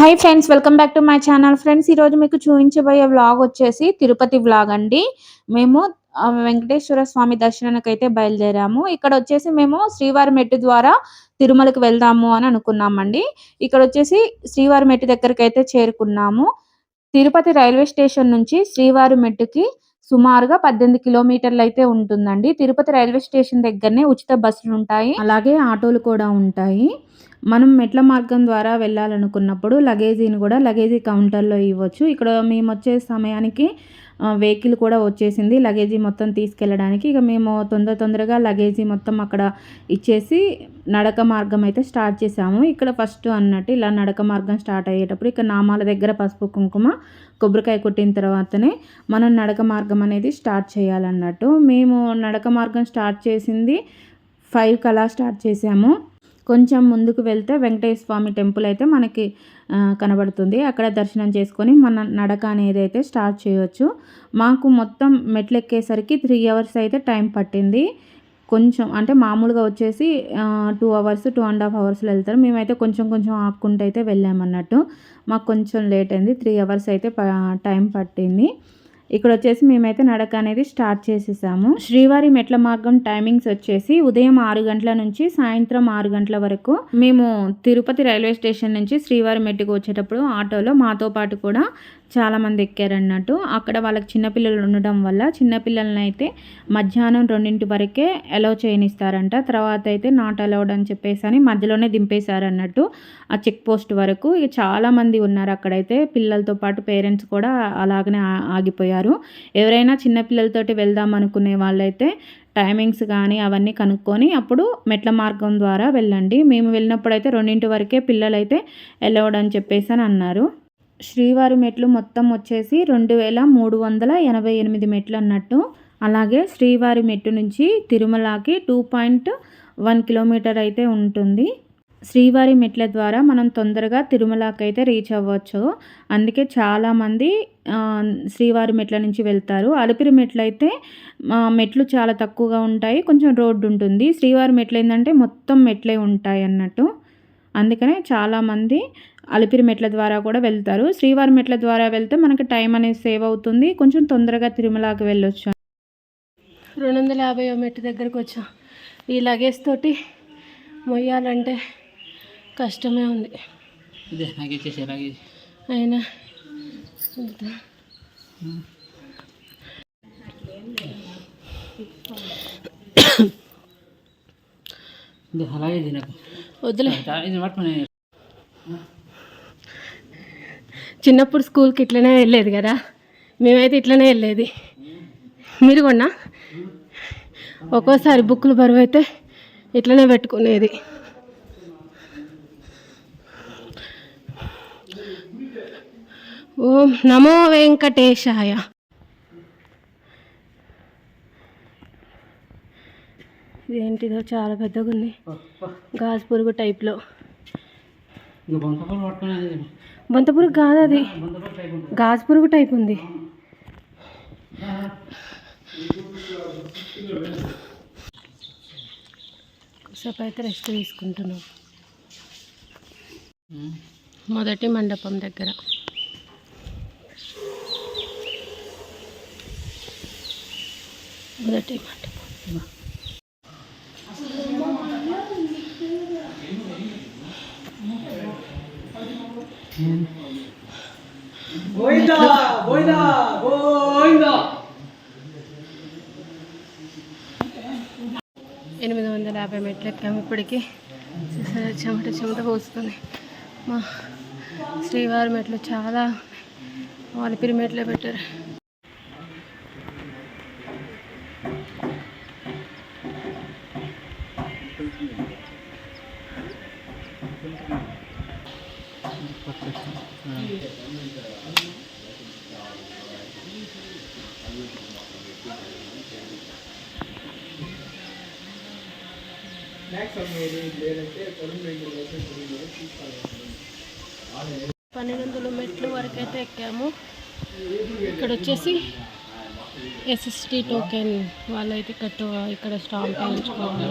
Hi friends welcome back to my channel friends ఈరోజు మీకు చూపించబోయే వ్లాగ్ వచ్చేసి తిరుపతి వ్లాగ్ అండి. మేము వెంకటేశ్వర స్వామి దర్శనానికి అయితే బయలుదేరాము. ఇక్కడ వచ్చేసి మేము శ్రీవారి మెట్టు ద్వారా తిరుమలకి వెళ్దాము అని అనుకున్నామండి. ఇక్కడ వచ్చేసి శ్రీవారి మెట్టు దగ్గరికి అయితే చేరుకున్నాము. తిరుపతి రైల్వే స్టేషన్ నుంచి శ్రీవారి మెట్టుకి సుమారుగా పద్దెనిమిది కిలోమీటర్లు అయితే ఉంటుందండి. తిరుపతి రైల్వే స్టేషన్ దగ్గరనే ఉచిత బస్సులు ఉంటాయి. అలాగే ఆటోలు కూడా ఉంటాయి. మనం మెట్ల మార్గం ద్వారా వెళ్ళాలనుకున్నప్పుడు లగేజీని కూడా లగేజీ కౌంటర్లో ఇవ్వచ్చు. ఇక్కడ మేము వచ్చే సమయానికి వెహికల్ కూడా వచ్చేసింది. లగేజీ మొత్తం తీసుకెళ్ళడానికి ఇక మేము తొందర తొందరగా లగేజీ మొత్తం అక్కడ ఇచ్చేసి నడక మార్గం అయితే స్టార్ట్ చేసాము ఇక్కడ ఫస్ట్ అన్నట్టు ఇలా నడక మార్గం స్టార్ట్ అయ్యేటప్పుడు ఇక్కడ నామాల దగ్గర పసుపు కుంకుమ కొబ్బరికాయ కొట్టిన తర్వాతనే మనం నడక మార్గం అనేది స్టార్ట్ చేయాలన్నట్టు. మేము నడక మార్గం స్టార్ట్ చేసింది ఫైవ్ కలా స్టార్ట్ చేసాము కొంచెం ముందుకు వెళ్తే వెంకటేశ్వర స్వామి టెంపుల్ అయితే మనకి కనబడుతుంది. అక్కడ దర్శనం చేసుకొని మన నడక అనేది అయితే స్టార్ట్ చేయవచ్చు మాకు మొత్తం మెట్లు ఎక్కేసరికి త్రీ అవర్స్ అయితే టైం పట్టింది. కొంచెం అంటే మామూలుగా వచ్చేసి two hours two and half అవర్స్లో వెళ్తారు. మేమైతే కొంచెం కొంచెం ఆపుకుంటూ అయితే వెళ్ళామన్నట్టు. మాకు కొంచెం లేట్ అయింది. త్రీ అవర్స్ అయితే టైం పట్టింది. ఇక్కడ వచ్చేసి మేమైతే నడక అనేది స్టార్ట్ చేసేసాము. శ్రీవారి మెట్ల మార్గం టైమింగ్స్ వచ్చేసి ఉదయం ఆరు గంటల నుంచి సాయంత్రం ఆరు గంటల వరకు మేము తిరుపతి రైల్వే స్టేషన్ నుంచి శ్రీవారి మెట్టుకు వచ్చేటప్పుడు ఆటోలో మాతో పాటు కూడా చాలా మంది ఎక్కారన్నట్టు. అక్కడ వాళ్ళకి చిన్నపిల్లలు ఉండడం వల్ల చిన్నపిల్లలని అయితే మధ్యాహ్నం రెండింటి వరకే అలౌ చేయనిస్తారంట. తర్వాత అయితే నాట్ అలౌడ్ అని చెప్పేసి అని మధ్యలోనే దింపేశారన్నట్టు ఆ చెక్ పోస్ట్ వరకు. ఇక చాలామంది ఉన్నారు అక్కడైతే. పిల్లలతో పాటు పేరెంట్స్ కూడా అలాగనే ఆగిపోయారు. ఎవరైనా చిన్నపిల్లలతోటి వెళ్దాం అనుకునే వాళ్ళైతే టైమింగ్స్ కానీ అవన్నీ కనుక్కొని అప్పుడు మెట్ల మార్గం ద్వారా వెళ్ళండి. మేము వెళ్ళినప్పుడు అయితే రెండింటి వరకే పిల్లలైతే వెళ్ళవడం అని చెప్పేసి అని అన్నారు. శ్రీవారి మెట్లు మొత్తం వచ్చేసి రెండు వేల మూడు వందల ఎనభై ఎనిమిది మెట్లు అన్నట్టు. అలాగే శ్రీవారి మెట్టు నుంచి తిరుమలకి టూ పాయింట్ వన్ కిలోమీటర్ అయితే ఉంటుంది. శ్రీవారి మెట్ల ద్వారా మనం తొందరగా తిరుమలకి అయితే రీచ్ అవ్వచ్చు. అందుకే చాలామంది శ్రీవారి మెట్ల నుంచి వెళ్తారు. అలిపిరి మెట్లు అయితే మెట్లు చాలా తక్కువగా ఉంటాయి. కొంచెం రోడ్డు ఉంటుంది. శ్రీవారి మెట్లు ఏంటంటే మొత్తం మెట్లే ఉంటాయి అన్నట్టు. అందుకనే చాలామంది అలిపిరి మెట్ల ద్వారా కూడా వెళ్తారు. శ్రీవారి మెట్ల ద్వారా వెళ్తే మనకి టైం అనేది సేవ్ అవుతుంది. కొంచెం తొందరగా తిరుమలకి వెళ్ళొచ్చు. రెండు వందల యాభై మెట్టు దగ్గరకు వచ్చాం. ఈ లగేజ్ తోటి మొయ్యాలంటే కష్టమే ఉంది. అయినా అలాగే వద్దులే. చిన్నప్పుడు స్కూల్కి ఇట్లనే వెళ్ళేది కదా. మేమైతే ఇట్లనే వెళ్ళేది. మీరు కొన్నా? ఒక్కోసారి బుక్కులు బరువు అయితే ఇట్లనే పెట్టుకునేది. ఓం నమో వెంకటేశాయ. ఇదేంటిదో చాలా పెద్దగా ఉంది గాజు పురుగు టైప్లో. బంకపూలు పట్టుకునేది బొంత పురుగు కాదు అది. గాజు పురుగు టైప్ ఉంది. కొద్దిసేపు అయితే రెస్ట్ తీసుకుంటున్నాం. మొదటి మండపం దగ్గర. మొదటి మండపం. ఎనిమిది వందల యాభై మెట్లు ఎక్కాము ఇప్పటికి. చెమట చెమట పోస్తుంది మా శ్రీవారి మెట్లు చాలా వాలిపిరి మెట్లే పెట్టారు. పన్నెండు వందల మెట్లు వరకు అయితే ఎక్కాము ఇక్కడ వచ్చేసి ఎస్ఎస్టీ టోకెన్ వాళ్ళైతే కట్టు ఇక్కడ స్టాంప్ వేయించుకోవాలి.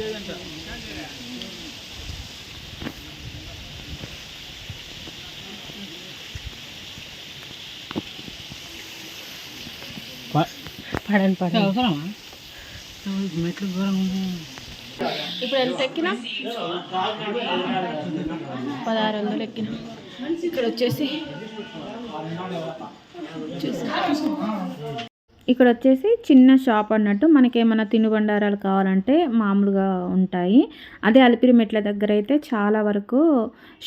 లేదంట మెట్లు దూరం ఉంది. ఇప్పుడు ఎంత ఎక్కినా? పదహారు వందలు ఎక్కినా. ఇక్కడ వచ్చేసి చూసి. ఇక్కడ వచ్చేసి చిన్న షాప్ అన్నట్టు మనకి ఏమైనా తినుబండారాలు కావాలంటే మామూలుగా ఉంటాయి. అదే అలిపిరి మెట్ల దగ్గర అయితే చాలా వరకు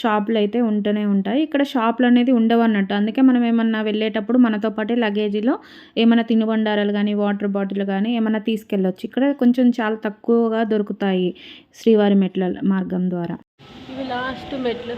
షాపులు అయితే ఉంటూనే ఉంటాయి. ఇక్కడ షాపులు అనేది ఉండవు అన్నట్టు అందుకే మనం ఏమన్నా వెళ్ళేటప్పుడు మనతో పాటే లగేజీలో ఏమైనా తినుబండారాలు కానీ వాటర్ బాటిల్ కానీ ఏమైనా తీసుకెళ్ళొచ్చు. ఇక్కడ కొంచెం చాలా తక్కువగా దొరుకుతాయి శ్రీవారి మెట్ల మార్గం ద్వారా. ఇవి లాస్ట్ మెట్లు.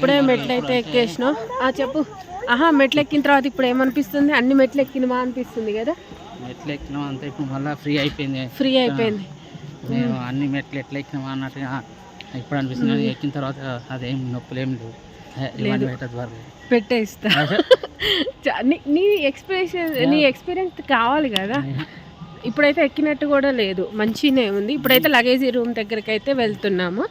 ఇప్పుడే మెట్లు అయితే ఎక్కేసినాం. ఆ చెప్పు. ఆహా మెట్లు ఎక్కిన తర్వాత ఇప్పుడు ఏమనిపిస్తుంది? అన్ని మెట్లు ఎక్కినమా అనిపిస్తుంది కదా? మెట్లు ఎక్కినాం అంతా ఇప్పుడు మళ్ళీ ఫ్రీ అయిపోయింది. ఫ్రీ అయిపోయింది. మేము అన్ని మెట్లు ఎట్లా ఎక్కినామా అన్నట్టుగా ఇప్పుడు అనిపిస్తుంది. ఎక్కిన తర్వాత అదేం నొప్పులు ఏం లేవు పెట్టేస్తా. నీ- నీ ఎక్స్పీరియన్స్ నీ ఎక్స్పీరియన్స్ కావాలి కదా? ఇప్పుడైతే ఎక్కినట్టు కూడా లేదు. మంచిగానే ఉంది. ఇప్పుడైతే లగేజీ రూమ్ దగ్గరికి అయితే వెళ్తున్నాము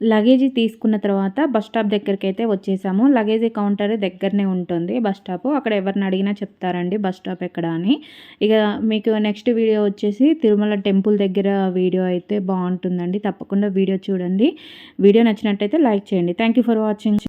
లగేజీ తీసుకున్న తర్వాత బస్ స్టాప్ దగ్గరికి అయితే వచ్చేసాము. లగేజీ కౌంటర్ దగ్గరనే ఉంటుంది బస్ స్టాప్. అక్కడ ఎవరిని అడిగినా చెప్తారండి బస్ స్టాప్ ఎక్కడ అని. ఇక మీకు నెక్స్ట్ వీడియో వచ్చేసి తిరుమల టెంపుల్ దగ్గర వీడియో అయితే బాగుంటుందండి. తప్పకుండా వీడియో చూడండి. వీడియో నచ్చినట్టయితే లైక్ చేయండి. Thank you for watching